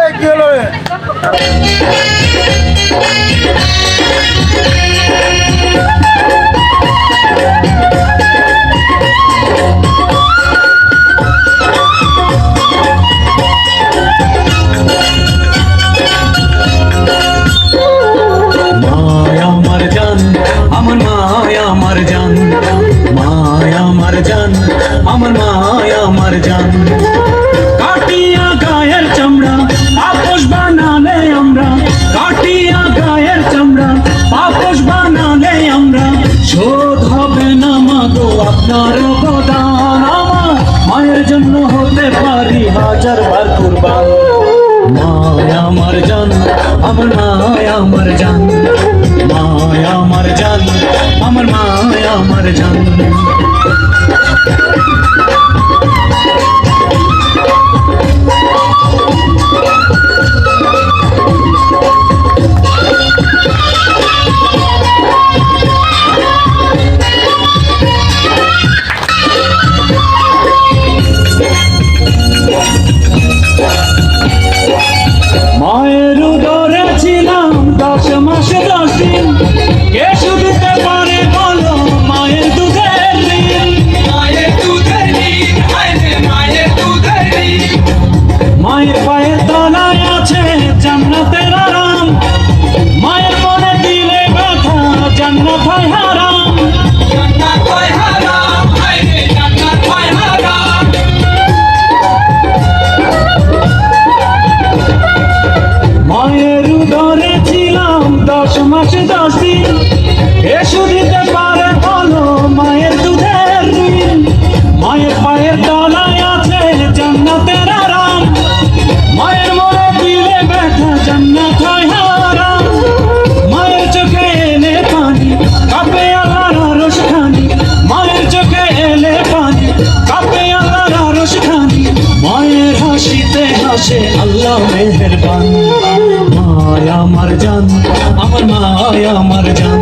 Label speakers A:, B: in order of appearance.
A: এই কি হলো রে?
B: মায়া আমার জান অবদান আমার মায়ের জন্য হতে পারি হাজার বার কুরবান। মায় আমার জান, আমার মায় আমার জান। মায় আমার জান, আমার মায় আমার জান। মায়ের পায়ের তলায় আছে জান্নাতের আরাম মায়ের মনে দিলে ব্যথা, জান্নাত হয় হারাম। মায়ের উদরে ছিলাম দশ মাস দশ দিন এসু দিতে হাসে আল্লাহ মেহেরবান। মায়া আমার জান আমার মায়া আমার জান।